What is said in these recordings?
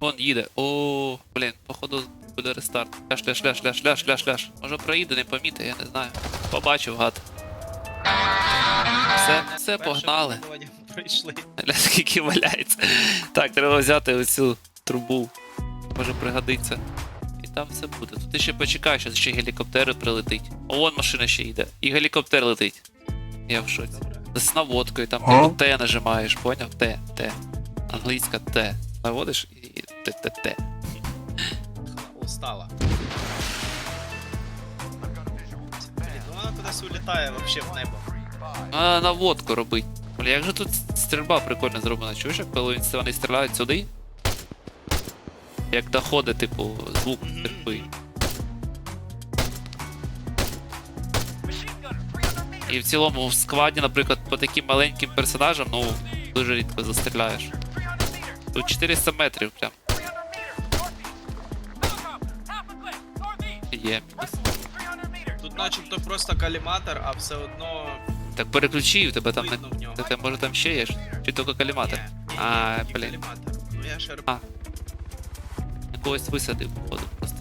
Вон їде. О, блін, походу буде рестарт. Ляш, ляш, ляш, ляш, ляш, ляш, ляш. Може проїде, не поміти, я не знаю. Побачив гад. Все, все, погнали. Ля, скільки валяється. Так, треба взяти оцю трубу. Може пригодиться. І там все буде. Тут ти ще почекай, що ще гелікоптер прилетить. О, вон машина ще йде. І гелікоптер летить. Я в шоці. Добре. З наводкою, там типу Т нажимаєш, поняв? Т, Т. Англійська Т. Наводиш і Т, Т, Т. Устала. Блін, ну вона кудись улітає вообще в небо. А наводку робить. Бля, як же тут стрільба прикольно зроблена. Чуєш, як коли вони стріляють сюди? Як доходить, типу, звук стрільби. І в цілому в складі, наприклад, по таким маленьким персонажам, ну, дуже рідко застріляєш. Тут 400 метрів прям є. Тут начебто просто каліматор, а все одно Так переключи, у тебе там видно в нього. Та може там ще є? ж? Чи тільки каліматор? Ні, ні, А, ні, блін. каліматор. Ну, Я ж А. Когось висадив, походу, просто.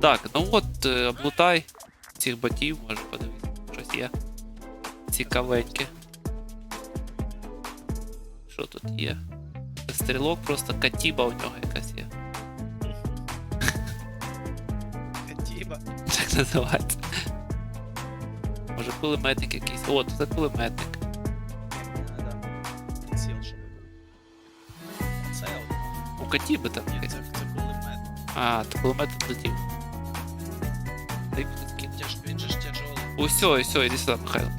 Так, ну от, е, облутай цих ботів, може подивитися, щось є. Цікавеньке. Що тут є? Стрілок, просто катіба у нього якась є. Називається. Може кулеметник якийсь. О, це кулеметник. Це. У катіби там якийсь. це, кулемет. А, то кулемет летів. Усьо, усьо, іди сюди, Михайло.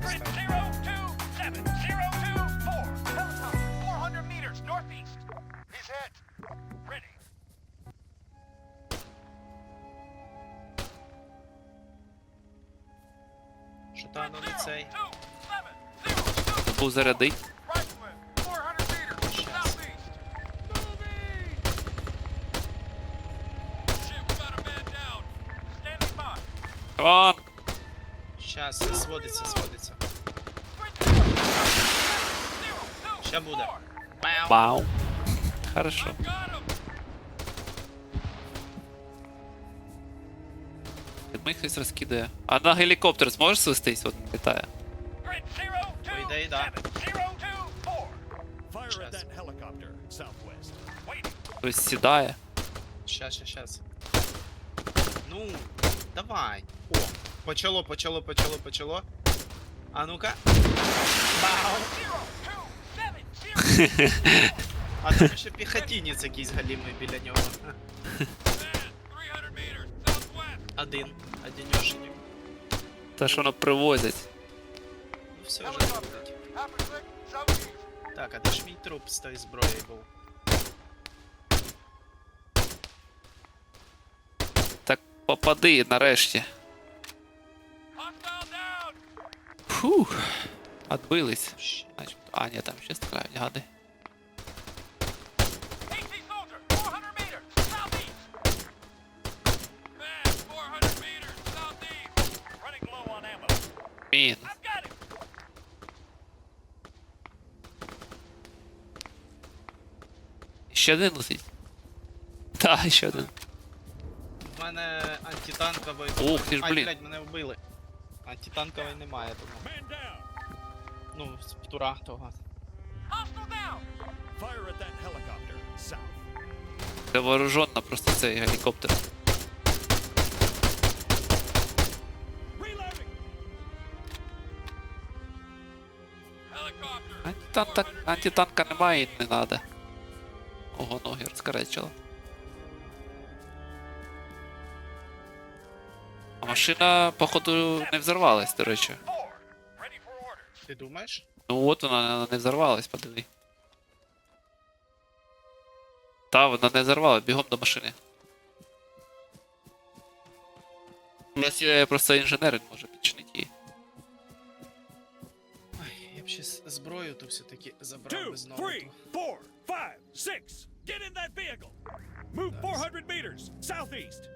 Зарядить. Вон! Щас, сводиться, сводиться. Ще буде. Бау. Бау. Хорошо. Ми хтось розкидає. А на гелікоптер зможеш свистись? От літає. По ідеї, да. Fire at Сейчас. that helicopter, southwest. Хтось сідає. Щас, щас, щас. Ну, давай. О, почало, почало, почало, почало. А ну-ка. Бау. А там ще піхотінець якийсь галімий біля нього. Один. Одинешенек. Те, що воно привозять. Ну все вже будуть. Так, а де ж мій труп з тої зброї був? Так попади нарешті. Фух. Отбились. Щ- Начебто. А, ні, там ще стріляють, гади. Мінус. Ще один летить. Так, ще один. У мене антитанкової. Ух ти ж, Ай, блядь, мене вбили. Антитанкової немає, тому. Ну, з птура того. Це вооруженно просто цей гелікоптер. Антитанка, антитанка немає і не надо. Ого, ноги розкаречило. А машина, походу, не взорвалась, до речі. Ти думаєш? Ну от вона не взорвалась, подиви. Та, вона не взорвалась, бігом до машини. У нас є просто інженер, він може підчинити її. Ой, я б ще зброю то все-таки забрав Two, би знову. three, ту. four, five, six. Get in that vehicle. Move 400 meters, southeast.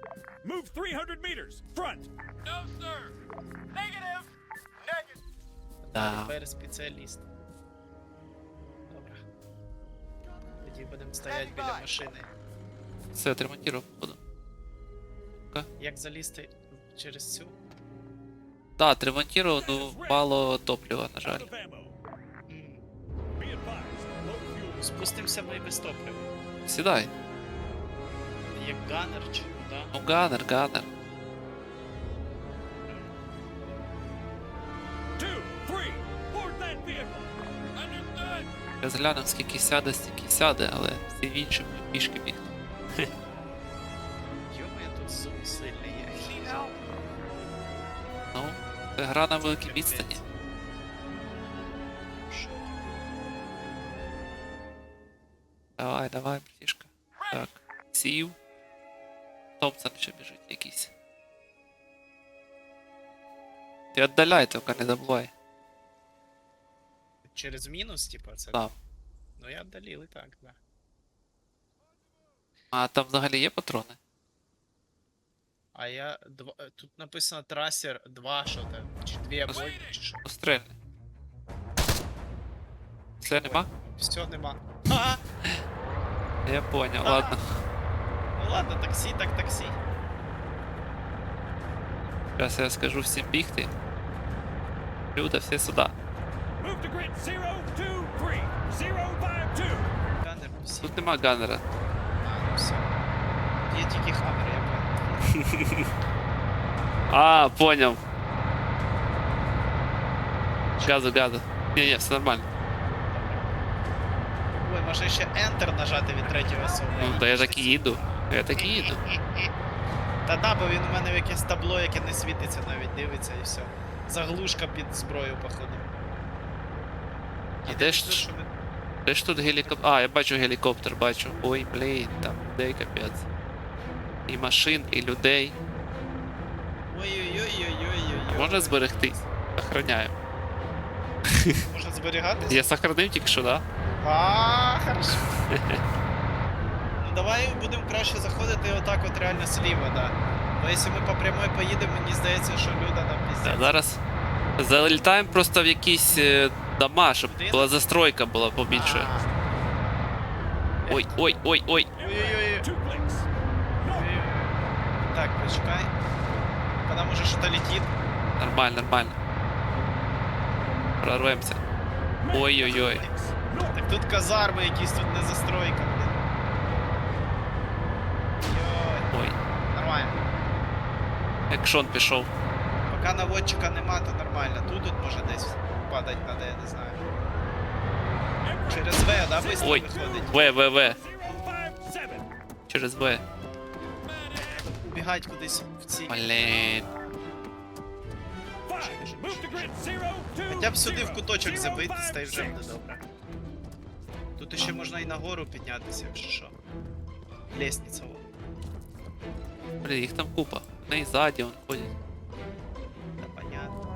Move 300 meters, front. Да. Тепер спеціаліст. Добре. Тоді будемо стояти біля машини. Все, отремонтував, походу. Як залізти через цю? Да, отремонтував, ну мало топлива, на жаль. Спустимося ми без топлива. Сідай. Як ганер чи да? Ну, ганер, ганер. Vehicle. Understood. Скільки сяде, стільки сяде, але всі інші будуть пішки бігти. Тут. Ну, це гра на великій відстані. Давай, давай. Так, сів. Томпсон ще біжить якийсь. Ти віддаляй, тільки не забувай. Через мінус, типа, це? Да. Ну я вдаліли так, да. А там взагалі є патрони? А я дв... е, тут написано трасер 2, що там, чи 2 Ос- бой, чи що. Пострельни. Все нема? Все, нема. А, Я понял, А. ладно. ну ладно, таксі, так таксі. Зараз я скажу всім бігти. Люда, всі сюди. Move to grid zero, two, three. Zero, five, two. Ганер, всі. Тут нема ганнера. А, ну все. Є тільки хаммер, я понял. А, понял. Газу, газу. Ні, ні, все нормально. Може ще Enter нажати від третьої особи. Ну, то я так і їду. Я так і їду. Та да, бо він у мене в якесь табло, яке не світиться, навіть дивиться і все. Заглушка під зброю, походу. А І де ж- Де ж тут гелікоптер? А, я бачу гелікоптер, бачу. Ой, блін, там людей капець. І машин, і людей. Ой-ой-ой-ой-ой-ой. Можна зберегтись. Охраняю. Можна зберігатися? Я сохранив тільки що, да? А, хорошо. ну давай будемо краще заходити отак от реально сліва, да. Бо якщо ми по прямой поїдемо, мені здається, що Люда нам Да, піздець. зараз залітаємо просто в якісь е, дома, щоб Будинок? була застройка була побільше. Ой, ой, ой, ой. Ой-ой-ой. Так, почекай. Когда може что-то летит. Нормально, нормально. Прорвемося. Ой-ой-ой. Так тут казарми якісь, тут не застройка, Ой, нормально. екшон пішов. Поки наводчика нема, то нормально. Тут тут може десь падать надо, я не знаю. Через В, да, быстро Ой. виходить. В, В, В. Через В. Бігать кудись в ці. Блін. Хоча б сюди в куточок й five, вже буде добре. Тут ще можна і нагору піднятися, якщо що. Лестниця вон. Блін, їх там купа. Вони і ззаді вон ходять. Та понятно.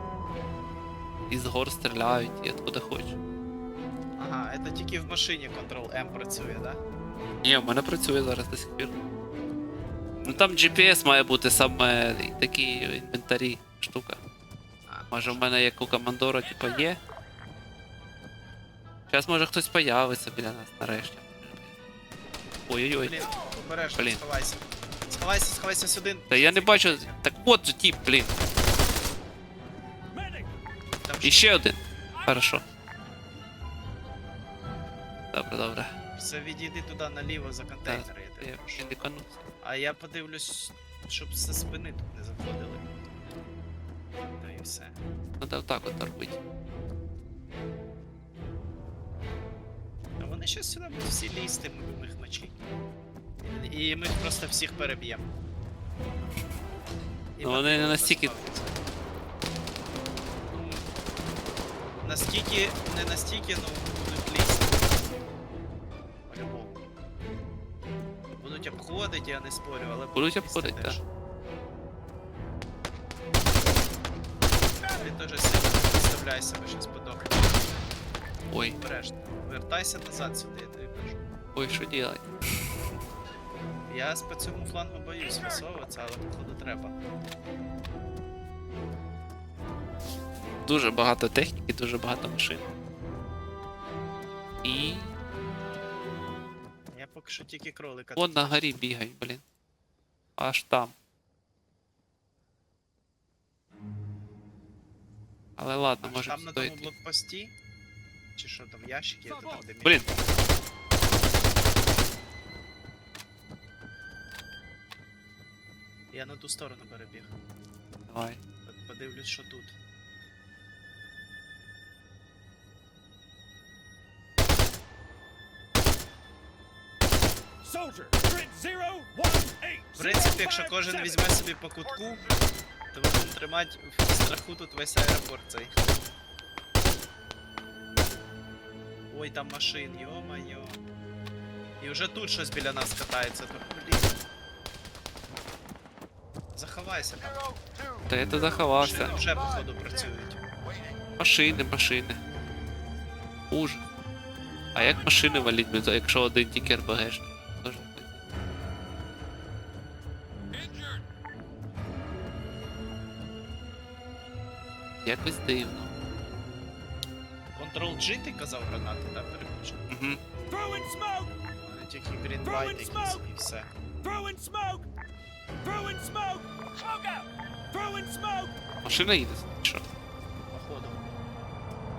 І з гор стріляють, і откуда хочеш. Ага, це тільки в машині Ctrl-M працює, да? Ні, в мене працює зараз до сих пір. Ну там GPS має бути саме такі інвентарі штука. Може в мене як у командора, типа, є. Зараз може хтось появиться біля нас нарешті. Ой-ой-ой. Блін, обережно, Блін. сховайся. Сховайся, сховайся сюди. Та я не бачу. Так от же тип, блін. Там І ще один. Хорошо. Добре, добре. Все, відійди туди наліво за контейнер, я Я тебе. А я подивлюсь, щоб зі спини тут не заходили. Та і все. Надо отак от робити. Вони щас сюди будуть всі лізти, ми будемо їх мочити. І ми їх просто всіх переб'ємо. І Ну, вони не настільки- Ну, Наскільки, не настільки, ну будуть лізти. По-любому. Будуть обходити, я не спорю, але Будуть лізти обходити, теж. так. Ти теж сильно не бо щас подохнеш. Ой, Обережно. Вертайся назад сюди, я тобі кажу. ой, що делать? Я по цьому флангу боюсь висовуватися, але походу треба. Дуже багато техніки, дуже багато машин. І. Я поки що тільки кролика. Вон на горі бігай, блін. Аж там. Але ладно, А, може там на тому стоїти. блокпості? Чи що там, ящики, це там де Блін, Я на ту сторону перебіг. давай. Подивлюсь, що тут. Soldier, grid zero, one, eight. В принципі, якщо кожен візьме собі по кутку, то будемо тримати в страху тут весь аеропорт цей. Ой, там машин, йо-майо. І вже тут щось біля нас катається, то блін. Заховайся там. Та я то Машини заховався. вже походу працюють. Машини, машини. Ужас. А як машини валіть, якщо один тільки РПГшник? Якось дивно. Control-G ти казав гранати, так, переключив. Угу. Throwing smoke, тільки green light якийсь і все. throwing smoke, throwing smoke. Smoke out. Throwing smoke. Машина їде, що? Походу.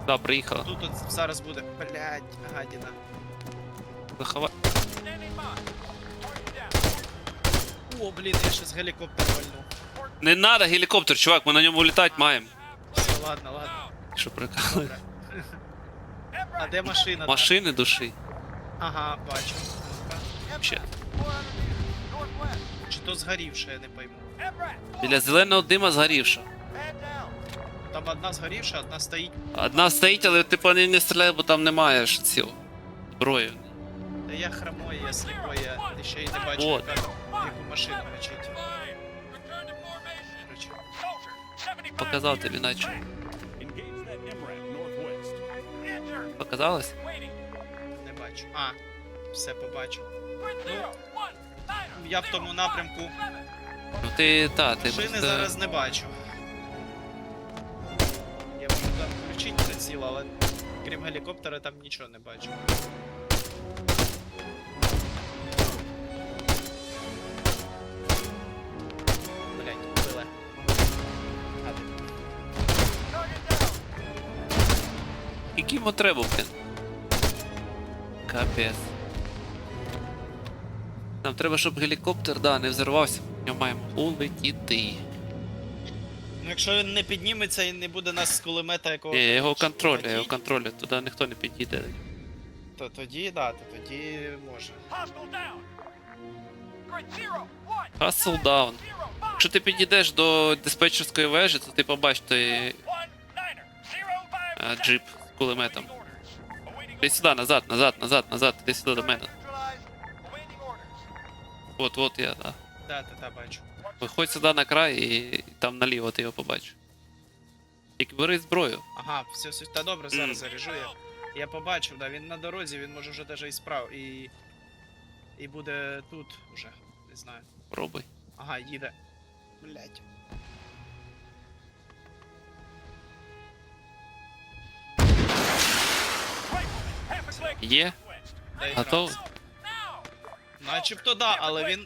Да, приїхала. Тут от зараз буде. Блять, гадіна. Захова... Standing by. Target down. О, блін, я ще з гелікоптера вальнув. Не надо гелікоптер, чувак, ми на ньому літати маємо. Все, ладно, ладно. Що прикали? Добре. А де машина? Машини душі. Ага, бачу. Ще. Чи то згорівше, я не пойму. Біля зеленого дима згорівша. Там одна згорівша, одна стоїть. Одна стоїть, але ти по ній не стріляй, бо там немає ж цього. Зброї. Та я хромой, я сліпой, я ще й не бачу, Вот. яка, яку машину 75 Показав тобі, наче. Показалось? Не бачу. А, все побачу. Niner, Я в тому напрямку. Ну ти та, ти Машини просто... зараз не бачу. Я можу там включити приціл, але крім гелікоптера там нічого не бачу. Йому треба, блін? Капець. Нам треба, щоб гелікоптер, да, не взорвався. Нього маємо улетіти. Ну якщо він не підніметься і не буде нас з кулемета якого. Ні, його контролю, його контролю, туди ніхто не підійде. То тоді, да, то тоді може. Hustle down. Якщо ти підійдеш до диспетчерської вежі, то ти побачиш той а, джип кулеметом. Іди сюди, назад, назад, назад, назад, іди сюди до мене. От, от я, да. Да, та, та, бачу. Виходь сюди на край і там наліво ти його побачиш. Тільки бери зброю. Ага, все, все. Та добре, зараз заряжу я. Я побачив, да, він на дорозі, він може вже даже і справ. І. І буде тут уже. Не знаю. Пробуй. Ага, їде. Блять. Є? Готов? Начебто да, але він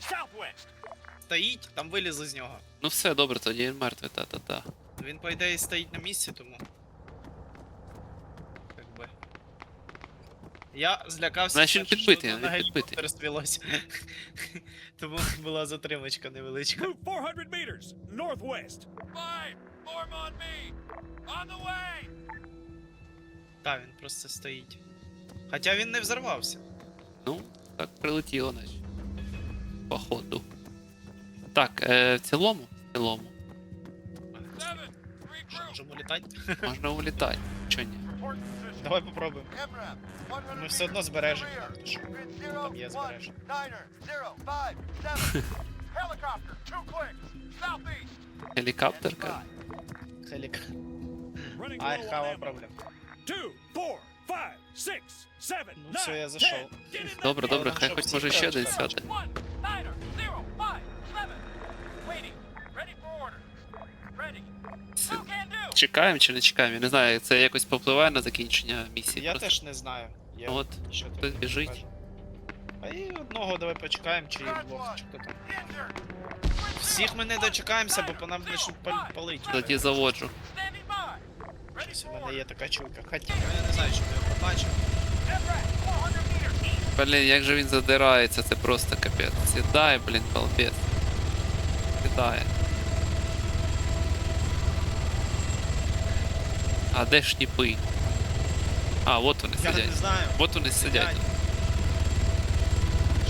стоїть, там вилізли з нього. Ну все, добре, тоді він мертвий, та-та-та. Він, по ідеї, стоїть на місці, тому. Как би. Я злякався. Значить, він підбитий, він на підбитий. гелікоптер. Тому була затримочка невеличка. Move 400 meters northwest. Five. Form on me. On the way. Та, він просто стоїть. Хоча він не взорвався. Ну, так прилетіло, наче. Походу. Так, е, в цілому, в цілому. Що, можемо літати? можна улітати. Чо ні? Давай попробуємо. Ми все одно збережемо. Тому що Там є збереження. Гелікоптерка. Хелік. I have a problem. Two, four, five, six, seven, Ну, все, я зайшов. Добре, добре, хай хоч може ще десь сяде. One, niner, zero, five, seven. Waiting. Ready for order. Ready. Who can do? Чекаємо чи не чекаємо? Я не знаю, це якось попливає на закінчення місії. Я просто. теж не знаю. Я От, що хтось біжить. А і одного давай почекаємо, чи двох, чи хто там. Всіх ми не дочекаємося, бо по нам почнуть пал- палить. Тоді заводжу. Щось у мене є така чуйка. Хоча я не знаю, чи я його побачив. Блін, як же він задирається, це просто капець. Сідає, блін, балбес. Сідає. А де ж тіпи? А, от вони Я сидять. не знаю. От вони сидять.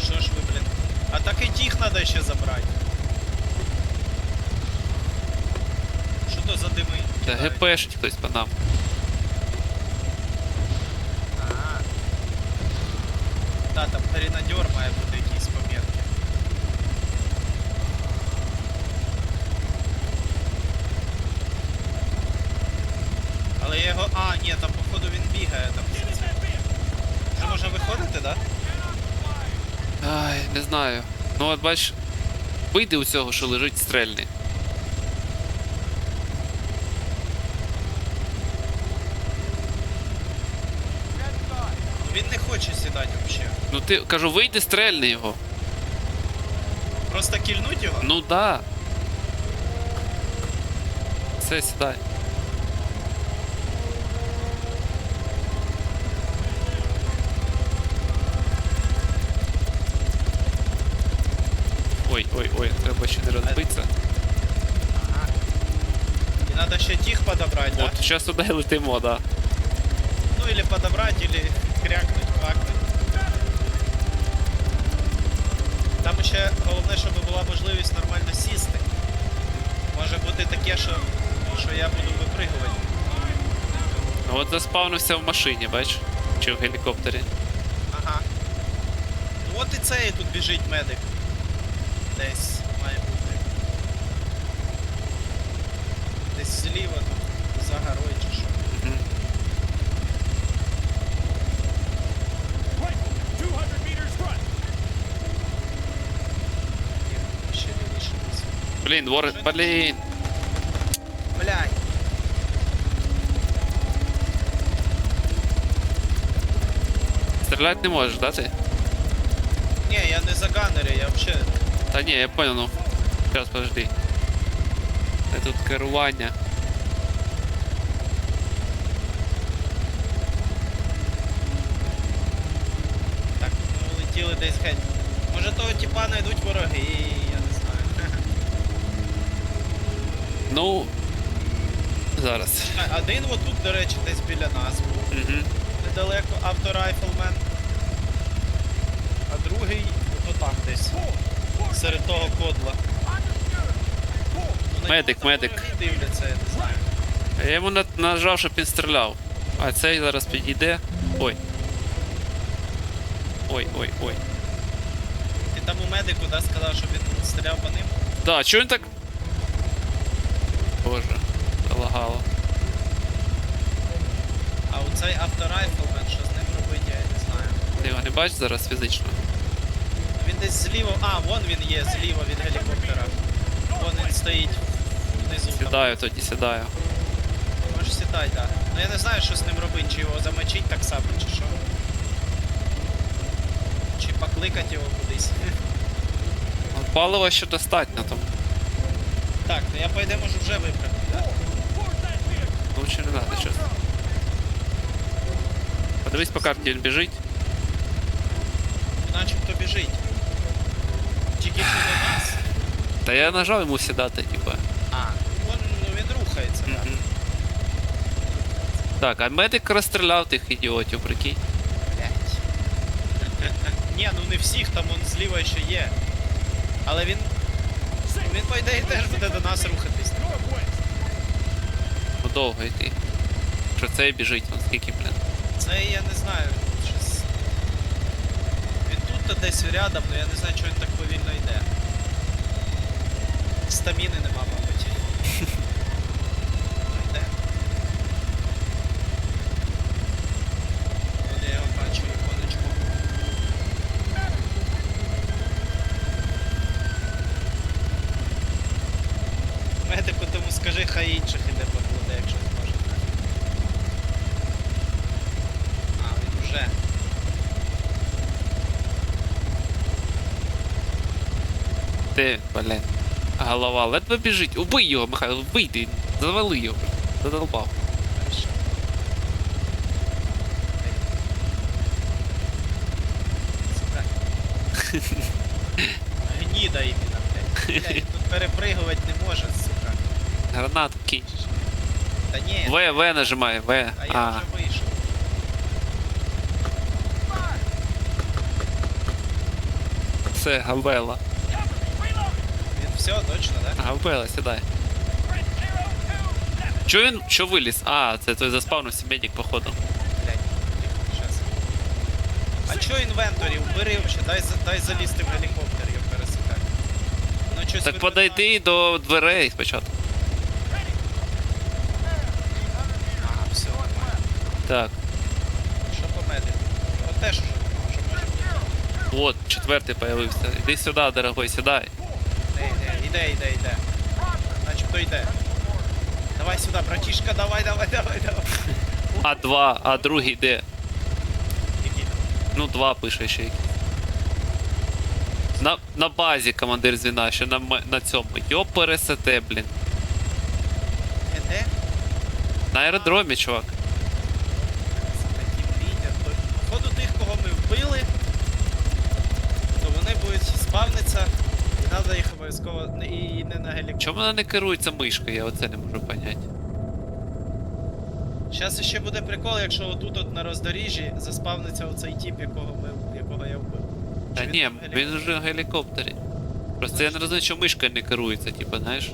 Що ж ви, блін? А так і тих треба ще забрати. Що то? Та? ГПшить хтось по нам. Ага. Та, там гренадер має бути якийсь помірки. Але я його. А, ні, там походу він бігає там. Вже можна виходити, да? Ай, не знаю. Ну от бач, вийди у цього, що лежить стрельний. хоче сідати взагалі. Ну ти кажу, вийди стрельни його. Просто кільнуть його? Ну да. Все, сідай. Ой, ой, ой, треба ще не розбитися. Ага. І треба ще тих подобрати, да? От, зараз туди летимо, да. Ну или подобрать, или крякнуть, Квакнуть. Там ще головне, щоб була можливість нормально сісти. Може бути таке, що, що я буду випригувати. Ну от заспавнився в машині, бач? Чи в гелікоптері. Ага. Ну от і цей тут біжить медик. Десь Блін, вор... Блін. Блядь. Стріляти не можеш, да ти? Ні, я не за ганнери, я взагалі Та ні, я понял, ну. Зараз подожди. Це тут керування. Так, ми улетіли десь геть. Може того типа знайдуть вороги, я не знаю. Ну. Зараз. Один отут, до речі, десь біля нас був. Угу. Недалеко авторайфлмен. А другий ото там десь. Серед того кодла. Ну, на Медик, нього там медик. вороги Дивляться, я не знаю. Я йому на- нажав, щоб він стріляв. А цей зараз підійде. Ой. Ой, ой, ой. Ти там у медику да, сказав, щоб він стріляв по ним. Да, чого він так. Залагало. А оцей авторайфлмен, що з ним робить, я не знаю. Ти його не бачиш зараз фізично? Він десь зліва. А, вон він є, зліва від гелікоптера. Вон він стоїть внизу. там. Сідаю тоді, сідаю. Можеш сідай, так. Ну я не знаю, що з ним робити, чи його замочить так само, чи що. Чи покликати його кудись. Ну, Палива ще достатньо там. Так, ну я по ідеї можу вже вибрати. Лучше не надо зараз. Подивись по карті, він біжить. Начебто біжить. Тільки що до нас. Та я нажав йому сідати, типа. А, вон, ну він рухається, так. Мгм. Так, а медик розстріляв тих ідіотів, прикинь. Блять. Ні, ну не всіх, там он зліва ще є. Але він. Він по ідеї теж буде до нас рухатись. Довго йти. Що цей біжить, он скільки, блін. Це я не знаю. Щось... Він тут то десь рядом, але я не знаю, чого він так повільно йде. Стаміни нема, мабуть. Голова ледве біжить. Убий його, Михайло, вбий. Завали його. Задолбав. Гніда іменно, блядь. Блядь, тут перепригувати не може, сука. Гранату кинь. Та ні, В, В нажимай, В. а я вже вийшов. це Гавела. Все, точно, да? Гавела, сідай. Чо він, що виліз? А, це той заспавнився медик, походу. Блядь, щас. А чо інвенторі? Убери вообще, дай, за- дай залізти в гелікоптер, я пересикаю. Ну, щось Так подойди до дверей спочатку. А, все, нормально. Так, Що по меди? От теж уже, що може бути. от, четвертий появився. Іди сюди, дорогой, сідай. Іде, іде, йде. Начебто йде. Давай сюди, братішка, давай, давай, давай, давай. А два, а другий де? Який? Ну, два пише ще якийсь. На, на базі командир звіна, ще на, м- на цьому. Йо пересете, блін. Е, де? На аеродромі, чувак. Це такі лідер. То, Походу тих, кого ми вбили, то вони будуть спавнитися, і треба їх обов'язково і, не на гелікоптер. Чому вона не керується мишкою, я оце не можу поняти. Зараз ще буде прикол, якщо отут от на роздоріжжі заспавниться оцей тип, якого ми якого я вбив. Та Чи ні, він вже в гелікоптері. Просто я не розумію, що мишкою не керується, типу, знаєш.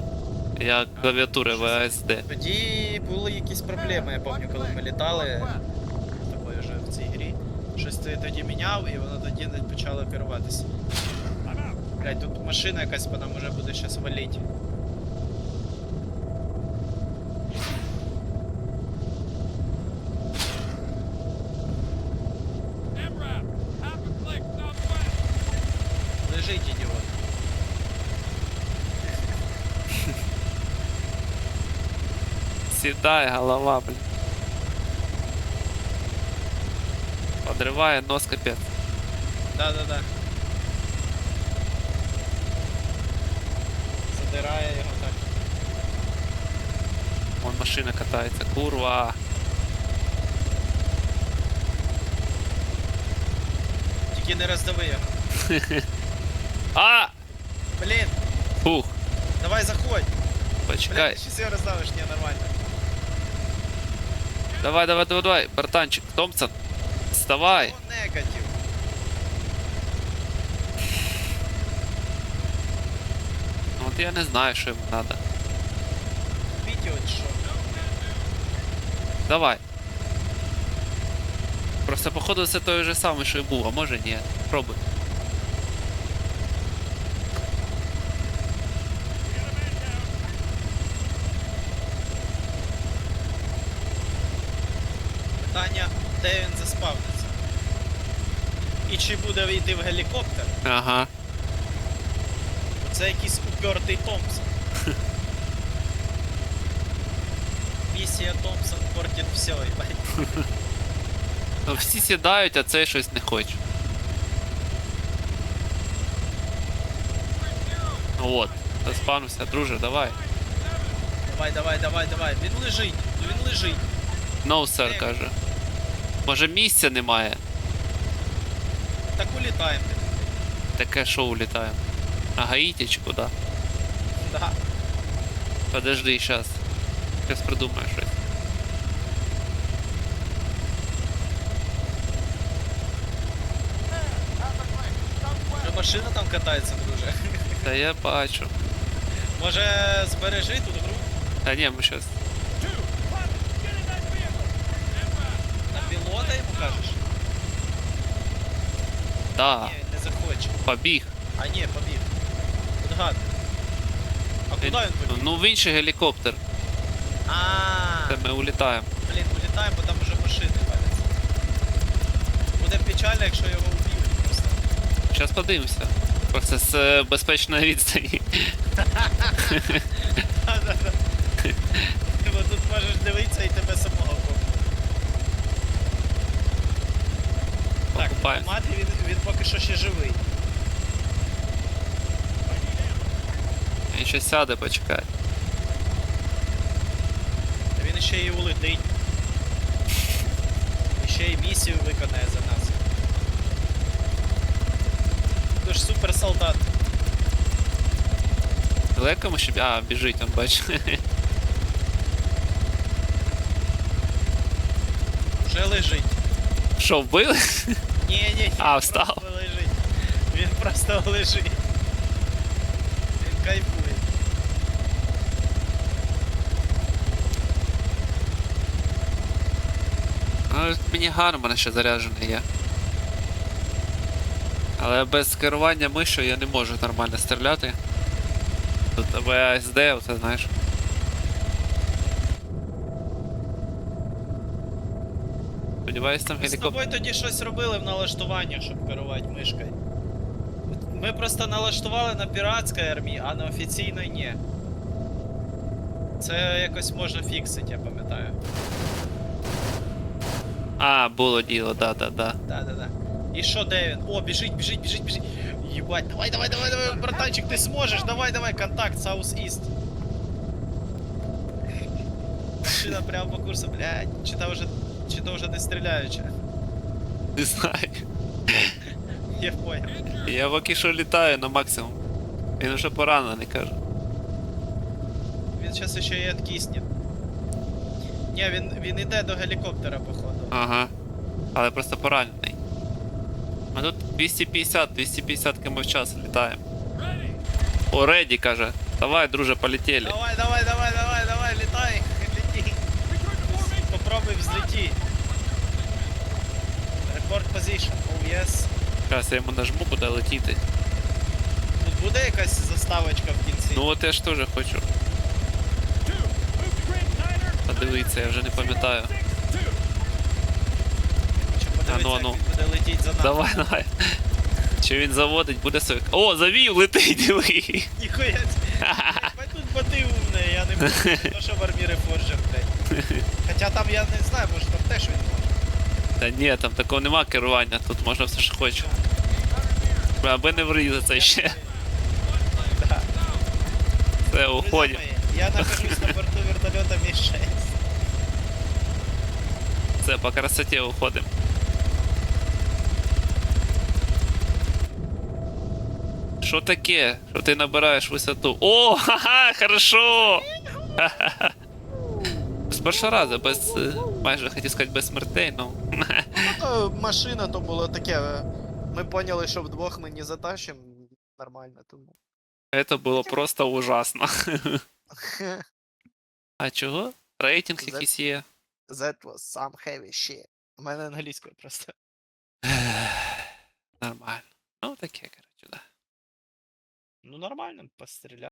Я клавіатура VSD. Тоді були якісь проблеми, я пам'ятаю, коли ми літали такою вже в цій грі. Щось ти тоді міняв і воно тоді не почало керуватися. Блять, тут машина якась по нам уже буде зараз валити. Лежить ідіот. Сідай, голова, блін. Подриває нос капець. Да-да-да. машина катається. Курва. Тільки не роздави його. А! Блін, Фух, давай заходь. почекай. Блін, щось його роздавиш, ні, нормально. Давай, давай, давай, давай. Братанчик, Томпсон. Вставай. О, негатив. Ну, От я не знаю, що йому треба. Відео чи що? Давай. Просто походу це той же самий, що і був, а може ні. Пробуй. Питання, де він заспавниться? І чи буде йти в гелікоптер? Ага. Це якийсь упертий Томпсон. Місія Томпсон портить все, їбать. Ну, всі сідають, а цей щось не хоче. Ну от, заспавнився, друже, давай. Давай, давай, давай, давай. Він лежить, він лежить. No, sir, каже. Може місця немає? Так улітаємо. Таке шоу літає. На Гаїті чи куди? Да. Подожди, щас. Щас придумаю щось. Вже машина там катається, друже. Та я бачу. Може збережи тут гру Та ні, ми щас. на пілота йому кажеш? Да, Ні, не захоче. побіг. А ні, побіг. От гад. А куди він побіг? Ну в інший гелікоптер. А, Це ми улітаємо. блін, улітаємо, бо там вже машини валяться. Буде печально, якщо його вб'ють просто. Щас подивимося. Просто з е, безпечної відстані. Да-да-да. Бо тут можеш дивитися і тебе самого копнуть. Так, мати він, він поки що ще живий. Він ще сяде, почекай. Він ще й улетить. І ще й місію виконає за нас. Ти ж супер солдат. Далеко ми ще. А, біжить, он бач. Вже лежить. Що, вбили? Ні, ні, ні. А, встав. Він просто лежить. Він кайфує. Ну, мініган у мене ще заряджений є. Але без керування мишою я не можу нормально стріляти. Тут тебе АСД, оце знаєш. Сподіваюсь, там Ми з гелікоптер. тобою тоді щось робили в налаштуваннях, щоб керувати мишкою. Ми просто налаштували на піратській армії, а на офіційної ні. Це якось можна фіксити, я пам'ятаю. А, було діло, да, да, да. Да-да-да. І що, де він? О, біжить, біжить, біжить, біжить. Єбать, давай, давай, давай, давай, братанчик, ти зможеш, давай, давай, контакт, South East. Машина прямо по курсу, блядь, чи то вже, чи то вже не стріляюча. Не знаю. Я понял. Я поки що літаю на максимум. Він вже поранений, каже. Він зараз ще і откисне. Ні, він, він іде до гелікоптера, походу. Ага. Але просто поранений. А тут 250, 250 км в час літаємо. О, Реді каже. Давай, друже, полетіли. Давай, давай, давай, давай, давай, літай, лети. Попробуй взлети. Report position, oh yes. Зараз я йому нажму, буде летіти. Тут буде якась заставочка в кінці? Ну от я ж теж хочу Two. Move to grid подивитися, я вже не пам'ятаю. Two. А ну, а ну. Давай, давай. Чи він заводить, буде собі. О, завів, летить, диви. Ніхуя. Тут боти умне, я не можу. Що в арміри Форджер, блядь. Хоча там я не знаю, може там теж він може. Та ні, там такого нема керування, тут можна все що хоче. Бля, Аби не врізатися ще. Все, уходимо. Я нахожусь на борту вертольота Мі-6. Все, по красоті уходимо. Що таке? Що ти набираєш висоту? О, ха-ха, хорошо! Ха-ха-ха. З першого разу, без. е, майже хотів сказати без смертей, ну. Ну то машина то було таке. е, Ми поняли, що вдвох ми не затащимо нормально, тому. Це було просто ужасно. А чого? Рейтинг якийсь є. That was some heavy shit. У мене англійською просто. Нормально. Ну таке, коротше, да. Ну нормально, постріляв.